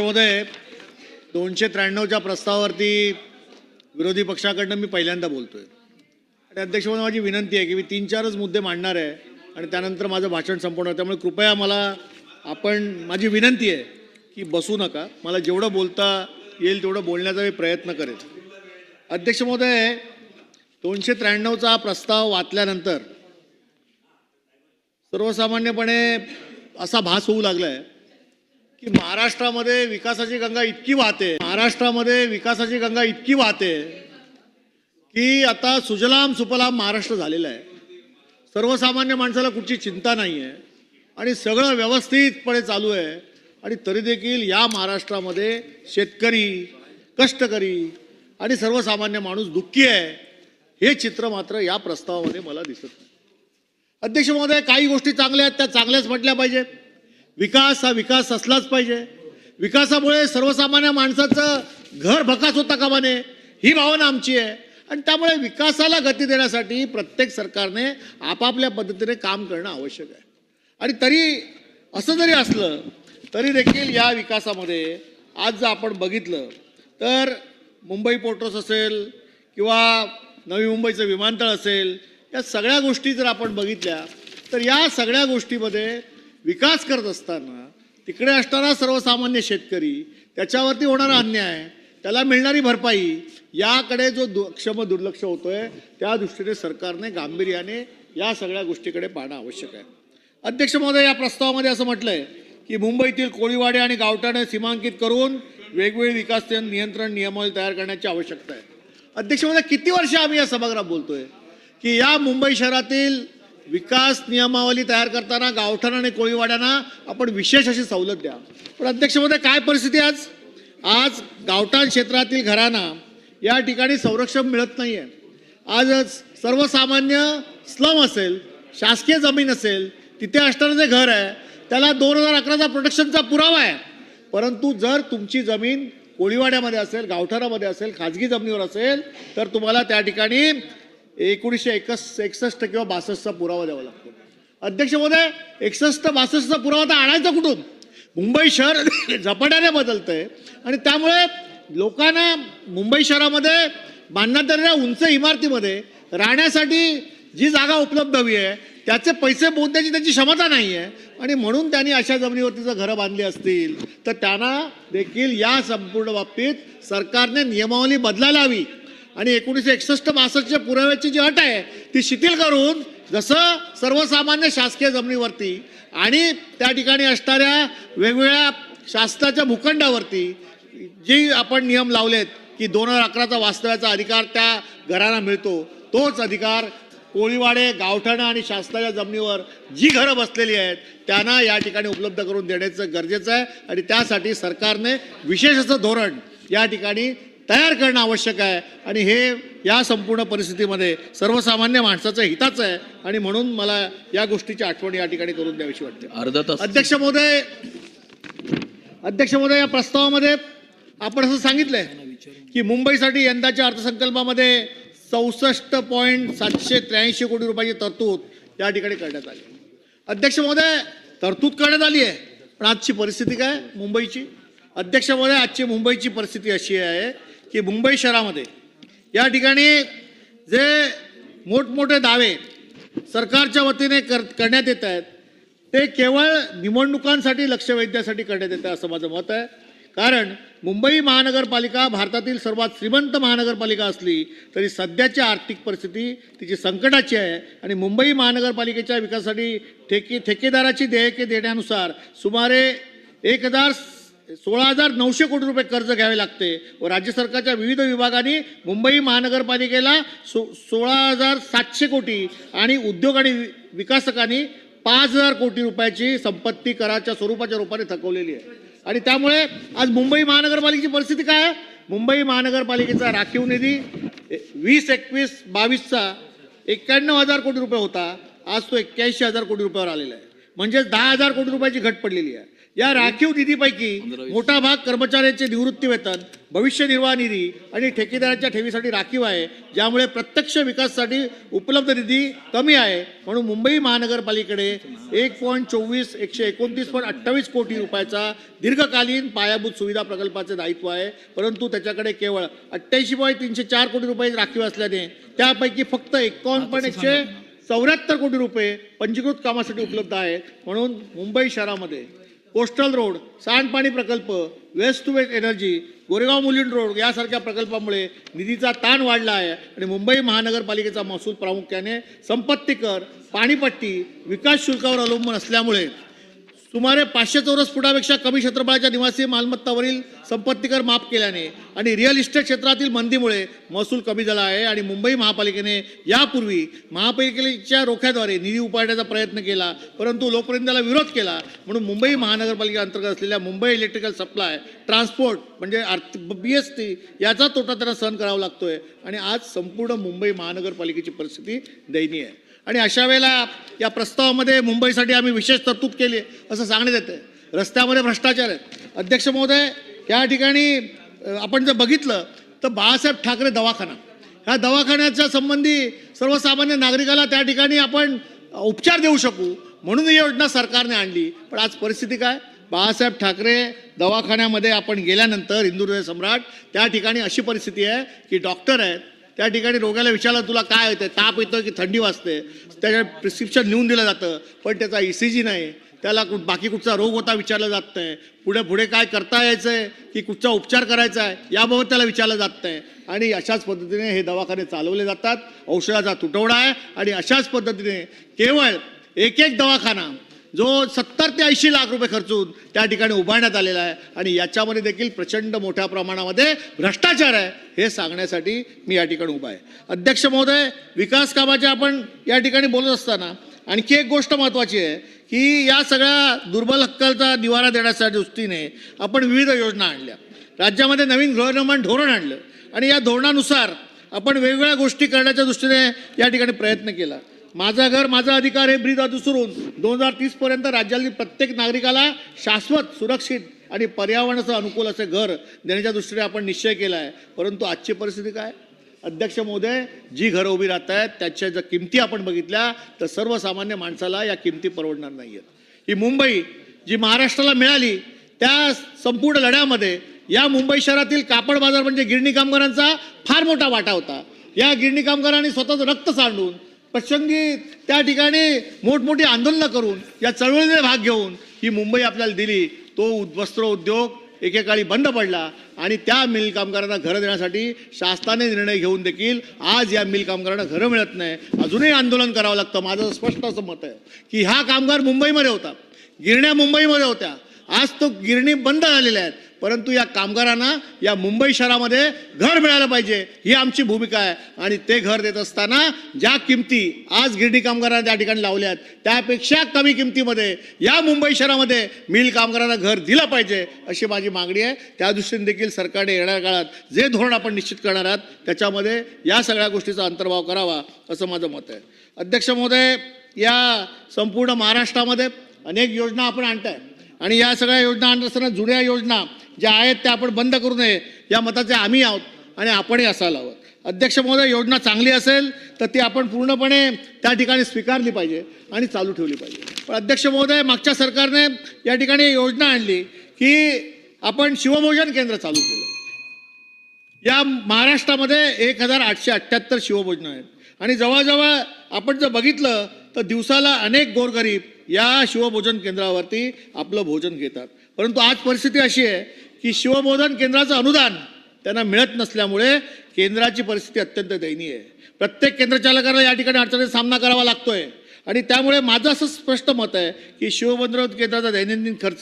महोदय दोनशे त्र्याण्णवच्या प्रस्तावावरती विरोधी पक्षाकडनं मी पहिल्यांदा बोलतोय. आणि अध्यक्ष म्हणून माझी विनंती आहे की मी तीन चारच मुद्दे मांडणार आहे आणि त्यानंतर माझं भाषण संपवणार आहे. त्यामुळे कृपया मला आपण माझी विनंती आहे की बसू नका. मला जेवढं बोलता येईल तेवढं बोलण्याचा मी प्रयत्न करेन. अध्यक्ष महोदय दोनशे त्र्याण्णवचा प्रस्ताव वाचल्यानंतर सर्वसामान्यपणे असा भास होऊ लागलाय की महाराष्ट्रामध्ये विकासाची गंगा इतकी वाहते महाराष्ट्रामध्ये विकासाची गंगा इतकी वाहते की आता सुजलाम सुफलाम महाराष्ट्र झालेला आहे. सर्वसामान्य माणसाला कुठची चिंता नाही आहे आणि सगळं व्यवस्थितपणे चालू आहे आणि तरी देखील या महाराष्ट्रामध्ये शेतकरी कष्टकरी आणि सर्वसामान्य माणूस दुःखी आहे हे चित्र मात्र या प्रस्तावामध्ये मला दिसत नाही. अध्यक्ष महोदय काही गोष्टी चांगल्या आहेत त्या चांगल्याच म्हटल्या पाहिजेत. विकास हा विकास असलाच पाहिजे. विकासामुळे सर्वसामान्य माणसाचं घर भकास होता कामा नये ही भावना आमची आहे. आणि त्यामुळे विकासाला गती देण्यासाठी प्रत्येक सरकारने आपापल्या पद्धतीने काम करणं आवश्यक आहे. आणि तरी असं जरी असलं तरी देखील या विकासामध्ये आज जर आपण बघितलं तर मुंबई पोर्टस असेल किंवा नवी मुंबईचं विमानतळ असेल या सगळ्या गोष्टी जर आपण बघितल्या तर या सगळ्या गोष्टीमध्ये विकास करत असताना तिकडे असणारा सर्वसामान्य शेतकरी त्याच्यावरती होणारा अन्याय त्याला मिळणारी भरपाई याकडे जो दु क्षम दुर्लक्ष होतोय त्या दृष्टीने सरकारने गांभीर्याने या सगळ्या गोष्टीकडे पाहणं आवश्यक आहे. अध्यक्ष महोदय या प्रस्तावामध्ये असं म्हटलंय की मुंबईतील कोळीवाडे आणि गावठाणे सीमांकित करून वेगवेगळे विकास नियंत्रण नियमावली तयार करण्याची आवश्यकता आहे. अध्यक्ष महोदय किती वर्ष आम्ही या सभागृहात बोलतोय की या मुंबई शहरातील विकास नियमावली तयार करताना गावठाण आणि कोळीवाड्यांना आपण विशेष अशी सवलत द्या. पण अध्यक्षमध्ये काय परिस्थिती आज? आज गावठाण क्षेत्रातील घरांना या ठिकाणी संरक्षण मिळत नाही आहे आजच सर्वसामान्य स्लम असेल शासकीय जमीन असेल तिथे असणारं जे घर आहे त्याला दोन हजार अकराचा प्रोटेक्शनचा पुरावा आहे. परंतु जर तुमची जमीन कोळीवाड्यामध्ये असेल गावठाणामध्ये असेल खाजगी जमिनीवर असेल तर तुम्हाला त्या ठिकाणी एकोणीसशे एकस एकसष्ट किंवा बासष्टचा पुरावा द्यावा लागतो. अध्यक्ष महोदय एकसष्ट बासष्टचा पुरावा तर आणायचा कुठून? मुंबई शहर झपाट्याने बदलतंय. आणि त्यामुळे लोकांना मुंबई शहरामध्ये बांधण्यात आलेल्या उंच इमारतीमध्ये राहण्यासाठी जी जागा उपलब्ध हवी आहे त्याचे पैसे मोजण्याची त्यांची क्षमता नाही आहे आणि म्हणून त्यांनी अशा जमिनीवरती जर घरं बांधली असतील तर त्यांना देखील या संपूर्ण बाबतीत सरकारने नियमावली बदलायला हवी. आणि एकोणीसशे एकसष्ट बासष्टच्या पुराव्याची जी अट आहे ती शिथिल करून जसं सर्वसामान्य शासकीय जमिनीवरती आणि त्या ठिकाणी असणाऱ्या वेगवेगळ्या शासनाच्या भूखंडावरती जे आपण नियम लावलेत की दोन हजार अकराचा वास्तव्याचा अधिकार त्या घरांना मिळतो तोच अधिकार कोळीवाडे गावठाणं आणि शासनाच्या जमिनीवर जी घरं बसलेली आहेत त्यांना या ठिकाणी उपलब्ध करून देण्याचं गरजेचं आहे आणि त्यासाठी सरकारने विशेष असं धोरण या ठिकाणी तयार करणं आवश्यक आहे. आणि हे या संपूर्ण परिस्थितीमध्ये सर्वसामान्य माणसाचं हिताचं आहे. आणि म्हणून मला या गोष्टीची आठवण या ठिकाणी करून द्यावीशी वाटते. अर्धा तास. अध्यक्ष महोदय अध्यक्ष महोदय या प्रस्तावामध्ये आपण असं सांगितलंय की मुंबईसाठी यंदाच्या अर्थसंकल्पामध्ये चौसष्ट पॉईंट सातशे त्र्याऐंशी कोटी रुपयाची तरतूद या ठिकाणी करण्यात आली. अध्यक्ष महोदय तरतूद करण्यात आली आहे. पण आजची परिस्थिती काय? मुंबईची. अध्यक्ष महोदय आजची मुंबईची परिस्थिती अशी आहे की मुंबई शहरामध्ये या ठिकाणी जे मोठमोठे दावे सरकारच्या वतीने कर करण्यात येत आहेत ते केवळ निवडणुकांसाठी लक्ष वेधण्यासाठी करण्यात येतं असं माझं मत आहे. कारण मुंबई महानगरपालिका भारतातील सर्वात श्रीमंत महानगरपालिका असली तरी सध्याची आर्थिक परिस्थिती तिची संकटाची आहे आणि मुंबई महानगरपालिकेच्या विकासासाठी ठेके ठेकेदाराची देयके देण्यानुसार सुमारे एक हजार सोळा हजार नऊशे कोटी रुपये कर्ज घ्यावे लागते व राज्य सरकारच्या विविध विभागांनी मुंबई महानगरपालिकेला सो सोळा हजार सातशे कोटी आणि उद्योग आणि वि- विकासकांनी पाच हजार कोटी रुपयाची संपत्ती कराच्या स्वरूपाच्या रूपाने थकवलेली आहे. आणि त्यामुळे आज मुंबई महानगरपालिकेची परिस्थिती काय आहे? मुंबई महानगरपालिकेचा राखीव निधी वीस एकवीस बावीसचा एक्क्याण्णव हजार कोटी रुपये होता. आज तो एक्क्याऐंशी हजार कोटी रुपयावर आलेला आहे. म्हणजेच दहा हजार कोटी रुपयाची घट पडलेली आहे. या राखीव निधीपैकी मोठा भाग कर्मचाऱ्यांचे निवृत्ती वेतन भविष्य निर्वाह निधी आणि ठेकेदाराच्या ठेवीसाठी राखीव आहे ज्यामुळे प्रत्यक्ष विकासासाठी उपलब्ध निधी कमी आहे. म्हणून मुंबई महानगरपालिकेकडे एक पॉईंट चोवीस एकशे एकोणतीस पॉईंट अठ्ठावीस कोटी रुपयाचा दीर्घकालीन पायाभूत सुविधा प्रकल्पाचे दायित्व आहे. परंतु त्याच्याकडे केवळ अठ्ठ्याऐंशी पॉईंट तीनशे चार कोटी रुपये राखीव असल्याने त्यापैकी फक्त एकावन्न पॉईंट एकशे चौऱ्याहत्तर कोटी रुपये पंजीकृत कामासाठी उपलब्ध आहेत. म्हणून मुंबई शहरामध्ये कोस्टल रोड सांडपाणी प्रकल्प waste to waste energy Goregaon Mulund road यासारख्या प्रकल्पामुळे निधीचा ताण वाढला आहे आणि मुंबई महानगरपालिकेचा महसूल प्रामुख्याने संपत्ती कर पाणीपट्टी विकास शुल्कावर अवलंबून असल्यामुळे सुमारे पाचशे चौरस फुटापेक्षा कमी क्षेत्रफळाच्या निवासी मालमत्तावरील संपत्ती कर माफ केल्याने आणि रिअल इस्टेट क्षेत्रातील मंदीमुळे महसूल कमी झाला आहे आणि मुंबई महापालिकेने यापूर्वी महापालिकेच्या रोख्याद्वारे निधी उपाडण्याचा प्रयत्न केला परंतु लोकप्रतिनिधीला विरोध केला. म्हणून मुंबई महानगरपालिके अंतर्गत असलेल्या मुंबई इलेक्ट्रिकल सप्लाय ट्रान्सपोर्ट म्हणजे आर्थिक बी एस टी याचा तोटा त्यांना सहन करावा लागतोय आणि आज संपूर्ण मुंबई महानगरपालिकेची परिस्थिती दयनीय आहे. आणि अशा वेळेला या प्रस्तावामध्ये मुंबईसाठी आम्ही विशेष तरतूद केली आहे असं सांगण्यात येतं रस्त्यामध्ये भ्रष्टाचार आहेत. अध्यक्ष महोदय या ठिकाणी आपण जर बघितलं तर बाळासाहेब ठाकरे दवाखाना. ह्या दवाखान्याच्या संबंधी सर्वसामान्य नागरिकाला त्या ठिकाणी आपण उपचार देऊ शकू म्हणून ही योजना सरकारने आणली. पण आज परिस्थिती काय? बाळासाहेब ठाकरे दवाखान्यामध्ये आपण गेल्यानंतर हिंदू सम्राट त्या ठिकाणी अशी परिस्थिती आहे की डॉक्टर आहेत त्या ठिकाणी रोग्याला विचारलं तुला काय होतं ताप येतो की थंडी वाजते? त्याच्या प्रिस्क्रिप्शन लिहून दिलं जातं पण त्याचा ई सी जी नाही. त्याला कुठ बाकी कुठचा रोग होता विचारलं जात नाही. पुढे पुढे काय करता यायचं आहे की कुठचा उपचार करायचा आहे याबाबत त्याला विचारलं जात नाही. आणि अशाच पद्धतीने हे दवाखाने चालवले जातात. औषधाचा तुटवडा आहे. आणि अशाच पद्धतीने केवळ एक एक दवाखाना जो सत्तर ते ऐंशी लाख रुपये खर्चून त्या ठिकाणी उभारण्यात आलेला आहे आणि याच्यामध्ये देखील प्रचंड मोठ्या प्रमाणामध्ये भ्रष्टाचार आहे हे सांगण्यासाठी मी या ठिकाणी उभा आहे. अध्यक्ष महोदय विकास कामाच्या आपण या ठिकाणी बोलत असताना आणखी एक गोष्ट महत्त्वाची आहे की या सगळ्या दुर्बल हक्काचा निवारा देण्याच्या दृष्टीने आपण विविध योजना आणल्या. राज्यामध्ये नवीन गृहनिर्माण धोरण आणलं आणि या धोरणानुसार आपण वेगवेगळ्या गोष्टी करण्याच्या दृष्टीने या ठिकाणी प्रयत्न केला. माझं घर माझा अधिकार हे ब्रीद अनुसरून दोन हजार तीसपर्यंत राज्यातील प्रत्येक नागरिकाला शाश्वत सुरक्षित आणि पर्यावरणाचं अनुकूल असे घर देण्याच्या दृष्टीने आपण निश्चय केला आहे. परंतु आजची परिस्थिती काय? अध्यक्ष महोदय जी घरं उभी राहत आहेत त्याच्या जर किमती आपण बघितल्या तर सर्वसामान्य माणसाला या किमती परवडणार नाही आहेत ही मुंबई जी महाराष्ट्राला मिळाली त्या संपूर्ण लढ्यामध्ये या मुंबई शहरातील कापड बाजार म्हणजे गिरणी कामगारांचा फार मोठा वाटा होता. या गिरणी कामगारांनी स्वतःचं रक्त सांडून प्रसंगी त्या ठिकाणी मोठमोठी आंदोलनं करून या चळवळीने भाग घेऊन ही मुंबई आपल्याला दिली. तो वस्त्र उद्योग एकेकाळी बंद पडला आणि त्या मिल कामगारांना घरं देण्यासाठी शासनाने निर्णय घेऊन देखील आज या मिल कामगारांना घरं मिळत नाही. अजूनही आंदोलन करावं लागतं. माझं स्पष्ट असं मत आहे की हा कामगार मुंबईमध्ये होता. गिरण्या मुंबईमध्ये होत्या. आज तो गिरणी बंद झालेल्या आहेत. परंतु या कामगारांना या मुंबई शहरामध्ये घर मिळालं पाहिजे ही आमची भूमिका आहे. आणि ते घर देत असताना ज्या किमती आज गिरणी कामगारांना त्या ठिकाणी लावल्या आहेत त्यापेक्षा कमी किमतीमध्ये या मुंबई शहरामध्ये मिल कामगारांना घर दिलं पाहिजे अशी माझी मागणी आहे. त्या दृष्टीने देखील सरकारने येणाऱ्या काळात जे धोरण आपण निश्चित करणार आहात त्याच्यामध्ये या सगळ्या गोष्टीचा अंतर्भाव करावा असं माझं मत आहे. अध्यक्ष महोदय या संपूर्ण महाराष्ट्रामध्ये अनेक योजना आपण आणताय. आणि या सगळ्या योजना आणत असताना जुन्या योजना ज्या आहेत त्या आपण बंद करू नये या मताचे आम्ही आहोत आणि आपणही असायला हवं. अध्यक्ष महोदय योजना चांगली असेल तर ती आपण पूर्णपणे त्या ठिकाणी स्वीकारली पाहिजे आणि चालू ठेवली पाहिजे. पण अध्यक्ष महोदय मागच्या सरकारने या ठिकाणी योजना आणली की आपण शिवभोजन केंद्र चालू केलं. या महाराष्ट्रामध्ये एक हजार आठशे अठ्ठ्याहत्तर शिवभोजनं आहेत. आणि जवळजवळ आपण जर बघितलं तर दिवसाला अनेक गोरगरीब या शिवभोजन केंद्रावरती आपलं भोजन घेतात. परंतु आज परिस्थिती अशी आहे की शिवबोधन केंद्राचं अनुदान त्यांना मिळत नसल्यामुळे केंद्राची परिस्थिती अत्यंत दयनीय आहे. प्रत्येक केंद्रचालकाला या ठिकाणी अडचणीचा सामना करावा लागतोय. आणि त्यामुळे माझं असं स्पष्ट मत आहे की शिवबंधन केंद्राचा दैनंदिन खर्च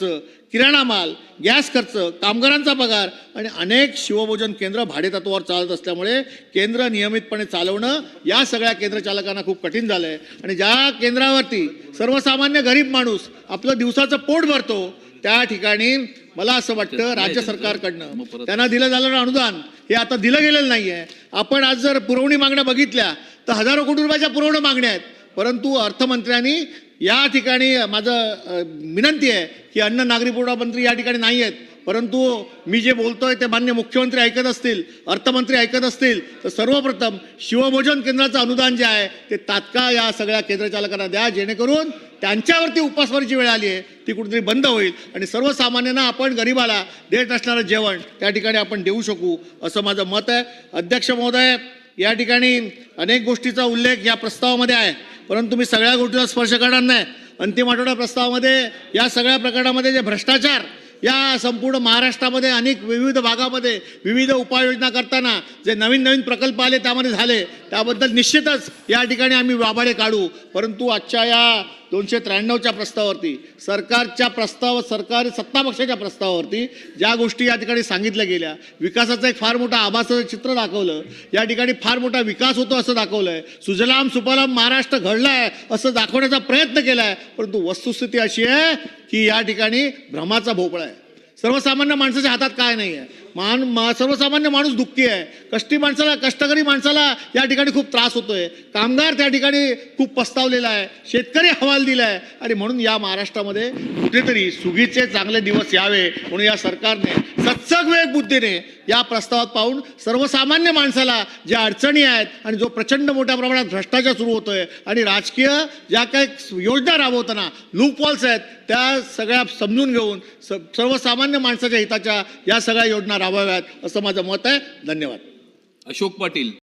किराणा माल गॅस खर्च कामगारांचा पगार आणि अनेक शिवभोजन केंद्र भाडेतत्वावर चालत असल्यामुळे केंद्र नियमितपणे चालवणं या सगळ्या केंद्रचालकांना खूप कठीण झालं आहे आणि ज्या केंद्रावरती सर्वसामान्य गरीब माणूस आपलं दिवसाचं पोट भरतो त्या ठिकाणी मला असं वाटतं राज्य सरकारकडनं त्यांना दिलं जाणारं अनुदान हे आता दिलं गेलेलं नाही आहे आपण आज जर पुरवणी मागण्या बघितल्या तर हजारो कोटी रुपयाच्या पुरवणी मागण्या आहेत. परंतु अर्थमंत्र्यांनी या ठिकाणी माझं विनंती आहे की अन्न नागरी पुरवठा मंत्री या ठिकाणी नाही आहेत परंतु मी जे बोलतोय ते मान्य मुख्यमंत्री ऐकत असतील अर्थमंत्री ऐकत असतील तर सर्वप्रथम शिवभोजन केंद्राचं अनुदान जे आहे ते तात्काळ या सगळ्या केंद्रचालकांना द्या जेणेकरून त्यांच्यावरती उपासवरची वेळ आली आहे ती कुठेतरी बंद होईल. आणि सर्वसामान्यांना आपण गरिबाला देत असणारं जेवण त्या ठिकाणी आपण देऊ शकू असं माझं मत आहे. अध्यक्ष महोदय या ठिकाणी अनेक गोष्टीचा उल्लेख या प्रस्तावामध्ये आहे. परंतु मी सगळ्या गोष्टीला स्पर्श करणार नाही. अंतिम आठवडा प्रस्तावामध्ये या सगळ्या प्रकरणामध्ये जे भ्रष्टाचार या संपूर्ण महाराष्ट्रामध्ये अनेक विविध भागामध्ये विविध उपाययोजना करताना जे नवीन नवीन प्रकल्प आले त्यामध्ये झाले त्याबद्दल निश्चितच या ठिकाणी आम्ही वाबाडे काढू. परंतु आजच्या या दोनशे त्र्याण्णवच्या प्रस्तावावरती सरकारच्या प्रस्ताव सरकारी सत्तापक्षाच्या प्रस्तावावरती ज्या गोष्टी या ठिकाणी सांगितल्या गेल्या विकासाचं एक फार मोठा आभासाचं चित्र दाखवलं या ठिकाणी फार मोठा विकास होतो असं दाखवलं आहे सुजलाम सुपालाम महाराष्ट्र घडलाय असं दाखवण्याचा प्रयत्न केला आहे परंतु वस्तुस्थिती अशी आहे की या ठिकाणी भ्रमाचा भोपळा आहे. सर्वसामान्य माणसाच्या हातात काय नाही आहे मान मा- सर्वसामान्य माणूस दुःखी आहे. कष्टी माणसाला कष्टकरी माणसाला या ठिकाणी खूप त्रास होतोय. कामगार त्या ठिकाणी खूप पस्तावलेला आहे. शेतकरी हवाल दिला आहे आणि म्हणून या महाराष्ट्रामध्ये कुठेतरी सुगीचे चांगले दिवस यावे म्हणून या सरकारने सत्सग वेग बुद्धीने या प्रस्तावात पाहून सर्वसामान्य माणसाला ज्या अडचणी आहेत आणि जो प्रचंड मोठ्या प्रमाणात भ्रष्टाचार सुरू होतोय आणि राजकीय ज्या काही योजना राबवताना लूपवॉल्स आहेत त्या सगळ्या समजून घेऊन स सर्वसामान्य माणसाच्या हिताच्या या सगळ्या योजना राबवाव्यात असं माझं मत आहे. धन्यवाद. अशोक पाटील.